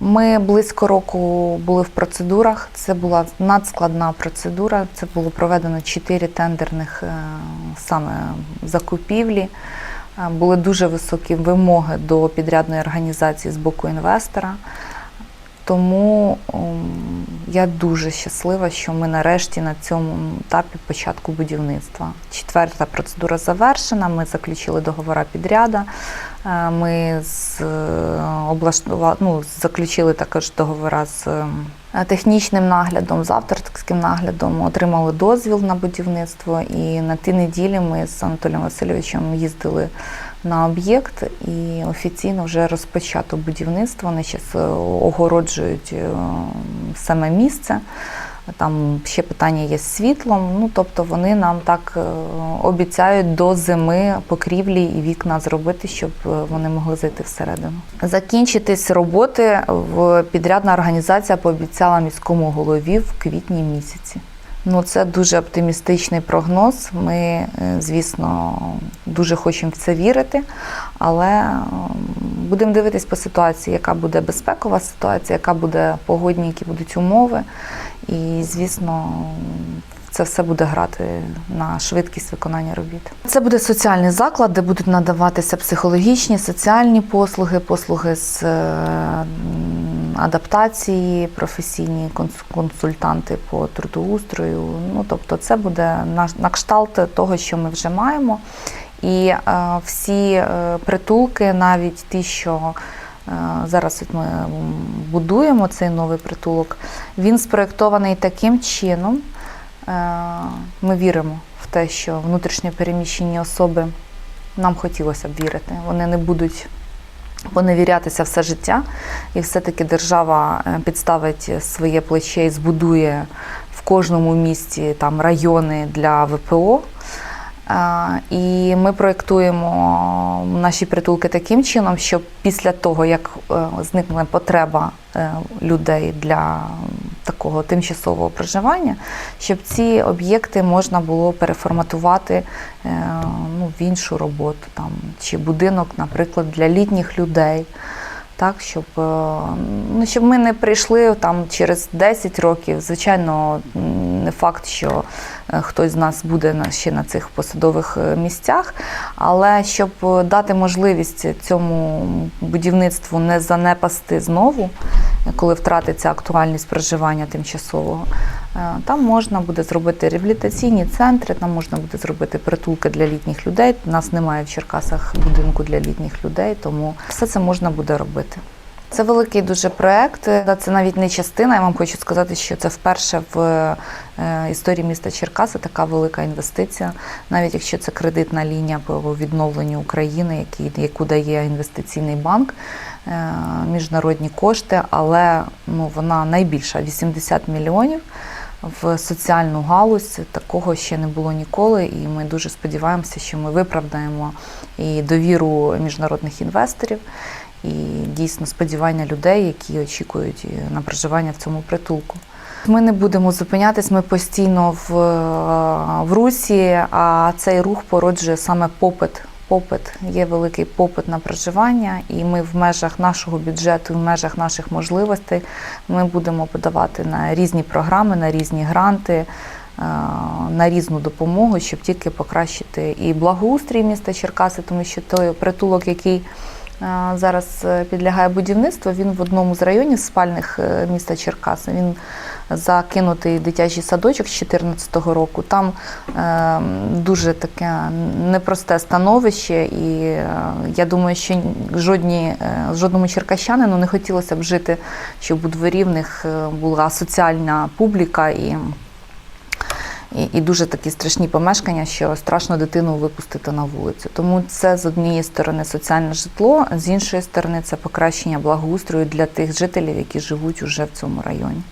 Ми близько року були в процедурах. Це була надскладна процедура. Це було проведено чотири тендерних е, саме закупівлі. Е, Були дуже високі вимоги до підрядної організації з боку інвестора. Тому я дуже щаслива, що ми нарешті на цьому етапі початку будівництва. Четверта процедура завершена. Ми заключили договора підряда. Е, Ми з, облаштували, ну, заключили також договора з е, технічним наглядом, з авторським наглядом, отримали дозвіл на будівництво. І на ті неділі ми з Анатолієм Васильовичем їздили на об'єкт і офіційно вже розпочато будівництво. Вони зараз огороджують е, саме місце. Там ще питання є з світлом. Ну тобто вони нам так е, обіцяють до зими покрівлі і вікна зробити, щоб е, вони могли зайти всередину. Закінчитись роботи в підрядна організація пообіцяла міському голові в квітні місяці. Ну, це дуже оптимістичний прогноз. Ми, е, звісно, дуже хочемо в це вірити, але м, будемо дивитись по ситуації, яка буде безпекова ситуація, яка буде погодні, які будуть умови. І, звісно, це все буде грати на швидкість виконання робіт. Це буде соціальний заклад, де будуть надаватися психологічні, соціальні послуги, послуги з е, адаптації, професійні консультанти по трудоустрою. Ну, тобто, це буде на, кшталт того, що ми вже маємо. І е, всі е, притулки, навіть ті, що е, зараз ми будуємо цей новий притулок, він спроєктований таким чином. Ми віримо в те, що внутрішньо переміщені особи нам хотілося б вірити. Вони не будуть поневірятися все життя, і все-таки держава підставить своє плече і збудує в кожному місті там райони для ВПО. І ми проєктуємо наші притулки таким чином, щоб після того, як е, зникне потреба е, людей для такого тимчасового проживання, щоб ці об'єкти можна було переформатувати е, ну, в іншу роботу, там, чи будинок, наприклад, для літніх людей. Так, щоб, ну, щоб ми не прийшли там через 10 років. Звичайно, не факт, що е, хтось з нас буде ще на цих посадових е, місцях, але щоб е, дати можливість цьому будівництву не занепасти знову, коли втратиться актуальність проживання тимчасового, там можна буде зробити реабілітаційні центри, там можна буде зробити притулки для літніх людей. У нас немає в Черкасах будинку для літніх людей, тому все це можна буде робити. Це великий дуже проект. Це навіть не частина. Я вам хочу сказати, що це вперше в е, історії міста Черкаси така велика інвестиція. Навіть якщо це кредитна лінія по відновленню України, яку дає інвестиційний банк, е, міжнародні кошти, але ну, вона найбільша 80 мільйонів. В соціальну галузь такого ще не було ніколи, і ми дуже сподіваємося, що ми виправдаємо і довіру міжнародних інвесторів, і дійсно сподівання людей, які очікують е, на проживання в цьому притулку. Ми не будемо зупинятись, ми постійно в, в русі, а цей рух породжує саме попит. Попит є великий попит на проживання, і ми в межах нашого бюджету, в межах наших можливостей, ми будемо подавати на різні програми, на різні гранти, е, на різну допомогу, щоб тільки покращити і благоустрій міста Черкаси, тому що той притулок, який е, зараз е, підлягає будівництву, він в одному з районів спальних е, міста Черкаси. Він закинутий дитячий садочок з 2014 року. Там е, дуже таке непросте становище, і я думаю, що жодні, жодному черкащанину не хотілося б жити, щоб у дворі них була соціальна публіка і. І, і дуже такі страшні помешкання, що страшно дитину випустити на вулицю. Тому це з однієї сторони соціальне житло, з іншої сторони це покращення благоустрою для тих жителів, які живуть уже в цьому районі.